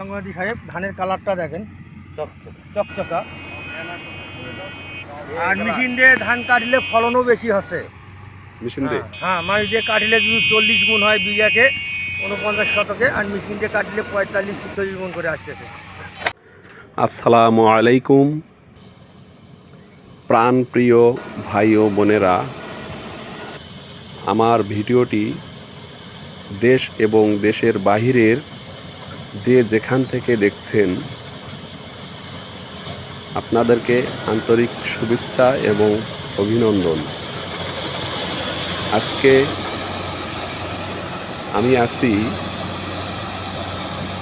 সাংবাদিক সাহেব ধানের কালারটা দেখেন। চকচকা। আর মেশিন দিয়ে ধান কাটলে ফলনও বেশি হচ্ছে। মেশিন দিয়ে? হ্যাঁ, হ্যাঁ মাছ দিয়ে কাটলে চল্লিশ গুণ হয় বিঘাকে উনপঞ্চাশ শতকে আর মেশিন দিয়ে কাটলে পঁয়তাল্লিশ ছিচল্লিশ গুণ করে আসতেছে। আসসালামু আলাইকুম। প্রাণপ্রিয় ভাই ও বোনেরা আমার ভিডিওটি দেশ এবং দেশের বাহিরের যে যেখান থেকে দেখছেন, আপনাদেরকে আন্তরিক শুভেচ্ছা এবং অভিনন্দন। আজকে আমি আছি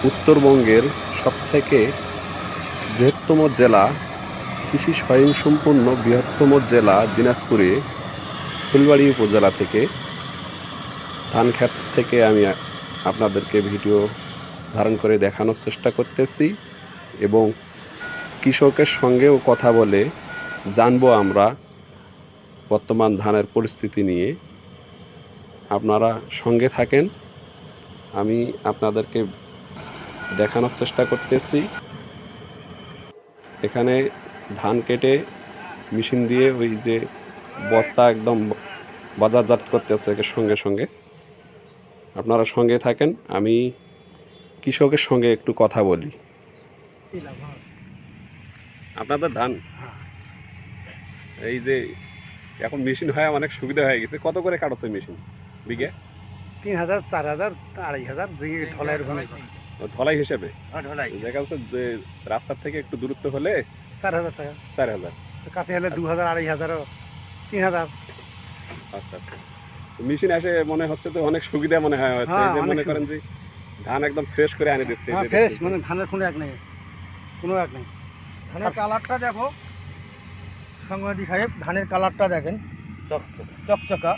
উত্তরবঙ্গের সবথেকে বৃহত্তম জেলা, কৃষি স্বয়ংসম্পূর্ণ বৃহত্তম জেলা দিনাজপুরে ফুলবাড়ি উপজেলা থেকে। ধান ধানক্ষেত থেকে আমি আপনাদেরকে ভিডিও ধারণ করে দেখানোর চেষ্টা করতেছি এবং কৃষকের সঙ্গেও কথা বলে জানব আমরা বর্তমান ধানের পরিস্থিতি নিয়ে। আপনারা সঙ্গে থাকেন, আমি আপনাদেরকে দেখানোর চেষ্টা করতেছি। এখানে ধান কেটে মেশিন দিয়ে ওই যে বস্তা একদম বাজারজাত করতেছে সঙ্গে সঙ্গে। আপনারা সঙ্গে থাকেন, আমি কৃষকের সঙ্গে একটু কথা বলি। আপনাদের ধান। এই যে এখন মেশিন হয় অনেক সুবিধা হয়ে গেছে। কত করে কাটছে মেশিন? বিঘে? তিন হাজার চার হাজার আড়াই হাজার ঢলাইয়ের ওখানে ঢলাই হিসেবে? দেখা যাচ্ছে যে রাস্তার থেকে একটু দূরত্ব হলে চার হাজার টাকা। চার হাজার। কাছে হলে দু হাজার আড়াই হাজার তিন হাজার। আচ্ছা আচ্ছা। মেশিন এসে মনে হচ্ছে তো অনেক সুবিধা মনে হয় হ্যাঁ, মনে করেন যে ধান একদম ফ্রেশ করে আনে দিচ্ছে হ্যাঁ ফ্রেশ মানে ধানের কোনো এক নেই কোনো এক নেই। ধানের কালারটা দেখো সাংবাদিক সাহেব ধানের কালারটা দেখেন। চকচকা।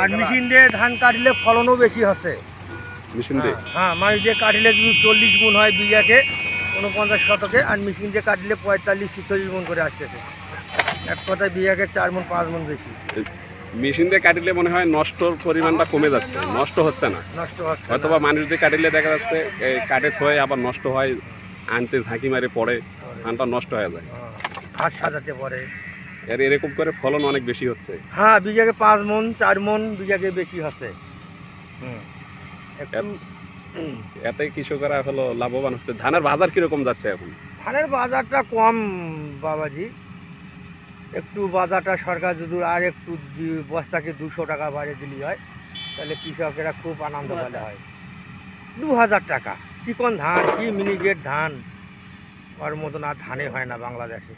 আর মেশিন দিয়ে ধান কাটলে ফলনও বেশি হচ্ছে। মেশিন দিয়ে? হ্যাঁ, হ্যাঁ মাছ দিয়ে কাটলে যদি চল্লিশ গুণ হয় বিঘাকে উনপঞ্চাশ শতকে আর মেশিন দিয়ে কাটলে পঁয়তাল্লিশ ছিচল্লিশ গুণ করে আসতেছে। এক কথায় বিঘাকে চার মন পাঁচ মন বেশি। মেশিন দিয়ে কাটিলে মনে হয় নষ্টর পরিমাণটা কমে যাচ্ছে নষ্ট হচ্ছে না। হয়তো বা মানুষ দিয়ে কাটিলে দেখা যাচ্ছে কাটে থয়ে আবার নষ্ট হয় আনতে ঝাঁকি মারে পড়ে ধানটা নষ্ট হয়ে যায়। হ্যাঁ, ঘাস সাজাতে পারে এর এরকম করে ফলন অনেক বেশি হচ্ছে। হ্যাঁ বিঘাকে পাঁচ মন চার মন বিঘাকে বেশি হচ্ছে। এতে কৃষকরা হলো লাভবান হচ্ছে। ধানের বাজার কীরকম যাচ্ছে এখন? ধানের বাজারটা কম বাবাজি। একটু বাজারটা সরকার যদি আর একটু বস্তাকে দুশো টাকা বাড়িয়ে দিলি হয় তাহলে কৃষকেরা খুব আনন্দ পেলে হয়। দু হাজার টাকা। চিকন ধান কি মিনিগেট ধান? ওর মতন আর ধানে হয় না বাংলাদেশে।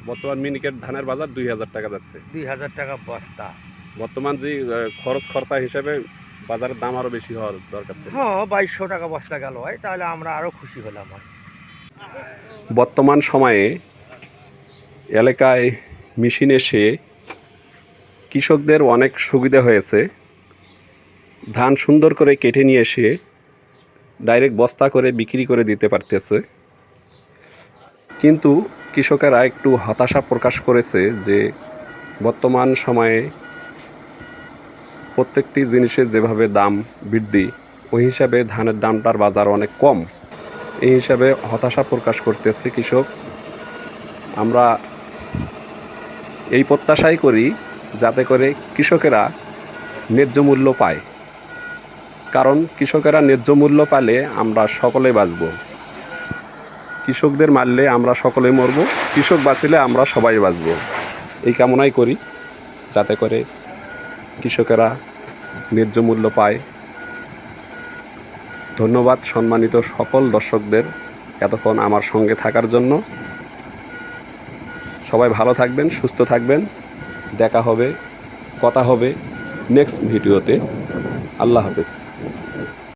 বর্তমান মিনিকেট ধানের বাজার দুই হাজার টাকা যাচ্ছে। দুই হাজার টাকা বস্তা। বর্তমান যে খরচ খরচা হিসেবে বাজারের দাম আরও বেশি হওয়ার দরকার ছিল। হ্যাঁ বাইশশো টাকা বস্তা গেল হয় তাহলে আমরা আরও খুশি হলাম হয়। বর্তমান সময়ে এলাকায় মেশিন এসে কৃষকদের অনেক সুবিধা হয়েছে। ধান সুন্দর করে কেটে নিয়ে এসে ডাইরেক্ট বস্তা করে বিক্রি করে দিতে পারতেছে। কিন্তু কৃষকেরা একটু হতাশা প্রকাশ করেছে যে বর্তমান সময়ে প্রত্যেকটি জিনিসের যেভাবে দাম বৃদ্ধি, ওই হিসাবে ধানের দামটার বাজার অনেক কম। এই হিসাবে হতাশা প্রকাশ করতেছে কৃষক। আমরা এই প্রত্যাশাই করি যাতে করে কৃষকেরা ন্যায্য মূল্য পায়। কারণ কৃষকেরা ন্যায্য মূল্য পালে আমরা সকলে বাঁচব। কৃষকদের মারলে আমরা সকলে মরব, কৃষক বাঁচিলে আমরা সবাই বাঁচব। এই কামনাই করি যাতে করে কৃষকেরা ন্যায্য মূল্য পায়। ধন্যবাদ সম্মানিত সকল দর্শকদের এতক্ষণ আমার সঙ্গে থাকার জন্য। সবাই ভালো থাকবেন সুস্থ থাকবেন। দেখা হবে কথা হবে নেক্সট ভিডিওতে আল্লাহ হাফেজ।